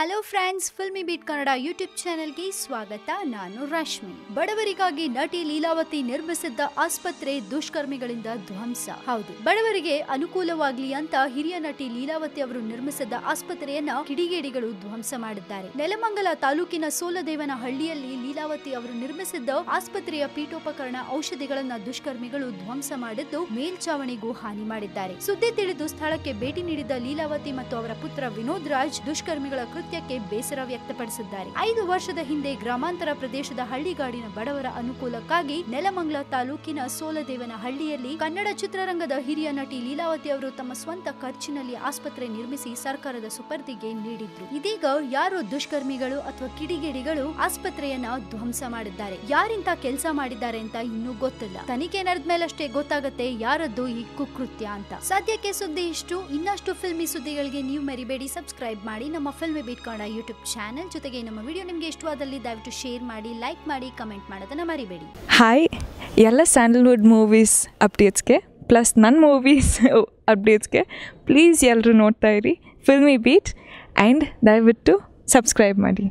Hello friends filmy beat Kannada YouTube ಚಾನೆಲ್ಗೆ ಸ್ವಾಗತ. ನಾನು ರಶ್ಮಿ. ಬಡವರಿಗಾಗಿ ನಟಿ ಲೀಲಾವತಿ ನಿರ್ಮಿಸಿದ್ದ ಆಸ್ಪತ್ರೆ ದುಷ್ಕರ್ಮಿಗಳಿಂದ ಧ್ವಂಸ. ಹೌದು, ಬಡವರಿಗೆ ಅನುಕೂಲವಾಗ್ಲಿ ಅಂತ ಹಿರಿಯ ನಟಿ ಲೀಲಾವತಿ ಅವರು ನಿರ್ಮಿಸಿದ್ದ ಆಸ್ಪತ್ರೆಯನ್ನ ಕಿಡಿಗೇಡಿಗಳು ಧ್ವಂಸ ಮಾಡಿದ್ದಾರೆ. ನೆಲಮಂಗಲ ತಾಲೂಕಿನ ಸೋಲದೇವನ ಹಳ್ಳಿಯಲ್ಲಿ ಲೀಲಾವತಿ ಅವರು ನಿರ್ಮಿಸಿದ್ದ ಆಸ್ಪತ್ರೆಯ ಪೀಠೋಪಕರಣ ಔಷಧಿಗಳನ್ನ ದುಷ್ಕರ್ಮಿಗಳು ಧ್ವಂಸ ಮಾಡಿದ್ದು ಮೇಲ್ಚಾವಣಿಗೂ ಹಾನಿ ಮಾಡಿದ್ದಾರೆ. ಸುದ್ದಿ ತಿಳಿದು ಸ್ಥಳಕ್ಕೆ ಭೇಟಿ ನೀಡಿದ ಲೀಲಾವತಿ ಮತ್ತು ಅವರ ಪುತ್ರ ವಿನೋದ್ ರಾಜ್ ದುಷ್ಕರ್ಮಿಗಳ ಕೃತ್ಯಕ್ಕೆ ಬೇಸರ ವ್ಯಕ್ತಪಡಿಸಿದ್ದಾರೆ. ಐದು ವರ್ಷದ ಹಿಂದೆ ಗ್ರಾಮಾಂತರ ಪ್ರದೇಶದ ಹಳ್ಳಿಗಾಡಿನ ಬಡವರ ಅನುಕೂಲಕ್ಕಾಗಿ ನೆಲಮಂಗ್ಲ ತಾಲೂಕಿನ ಸೋಲದೇವನ ಹಳ್ಳಿಯಲ್ಲಿ ಕನ್ನಡ ಚಿತ್ರರಂಗದ ಹಿರಿಯ ನಟಿ ಲೀಲಾವತಿ ಅವರು ತಮ್ಮ ಸ್ವಂತ ಖರ್ಚಿನಲ್ಲಿ ಆಸ್ಪತ್ರೆ ನಿರ್ಮಿಸಿ ಸರ್ಕಾರದ ಸುಪರ್ದಿಗೆ ನೀಡಿದ್ರು. ಇದೀಗ ಯಾರು ದುಷ್ಕರ್ಮಿಗಳು ಅಥವಾ ಕಿಡಿಗೇಡಿಗಳು ಆಸ್ಪತ್ರೆಯನ್ನ ಧ್ವಂಸ ಮಾಡಿದ್ದಾರೆ. ಯಾರಿಂತ ಕೆಲಸ ಮಾಡಿದ್ದಾರೆ ಅಂತ ಇನ್ನೂ ಗೊತ್ತಿಲ್ಲ. ತನಿಖೆ ನಡೆದ ಮೇಲಷ್ಟೇ ಗೊತ್ತಾಗುತ್ತೆ ಯಾರದ್ದು ಈ ಕುಕೃತ್ಯ ಅಂತ. ಸದ್ಯಕ್ಕೆ ಸುದ್ದಿ ಇಷ್ಟು. ಇನ್ನಷ್ಟು ಫಿಲ್ಮಿ ಸುದ್ದಿಗಳಿಗೆ ನೀವು ಮರಿಬೇಡಿ. ಸಬ್ಸ್ಕ್ರೈಬ್ ಮಾಡಿ. ನಮ್ಮ filmy beat Kannada YouTube channel ಜೊತೆಗೆ ನಮ್ಮ ವಿಡಿಯೋ ನಿಮಗೆ ಇಷ್ಟವಾದಲ್ಲಿ ದಯವಿಟ್ಟು ಶೇರ್ ಮಾಡಿ, ಲೈಕ್ ಮಾಡಿ, ಕಮೆಂಟ್ ಮಾಡೋದನ್ನ ಮರಿಬೇಡಿ. ಹಾಯ್, ಎಲ್ಲ ಸ್ಯಾಂಡಲ್ವುಡ್ ಮೂವೀಸ್ ಅಪ್ಡೇಟ್ಸ್ಗೆ, ಪ್ಲಸ್ ನನ್ನ ಮೂವೀಸ್ ಅಪ್ಡೇಟ್ಸ್ಗೆ ಪ್ಲೀಸ್ ಎಲ್ಲರೂ ನೋಡ್ತಾ ಇರಿ, ಫಿಲ್ಮಿ ಬೀಟ್, ಆ್ಯಂಡ್ ದಯವಿಟ್ಟು ಸಬ್ಸ್ಕ್ರೈಬ್ ಮಾಡಿ.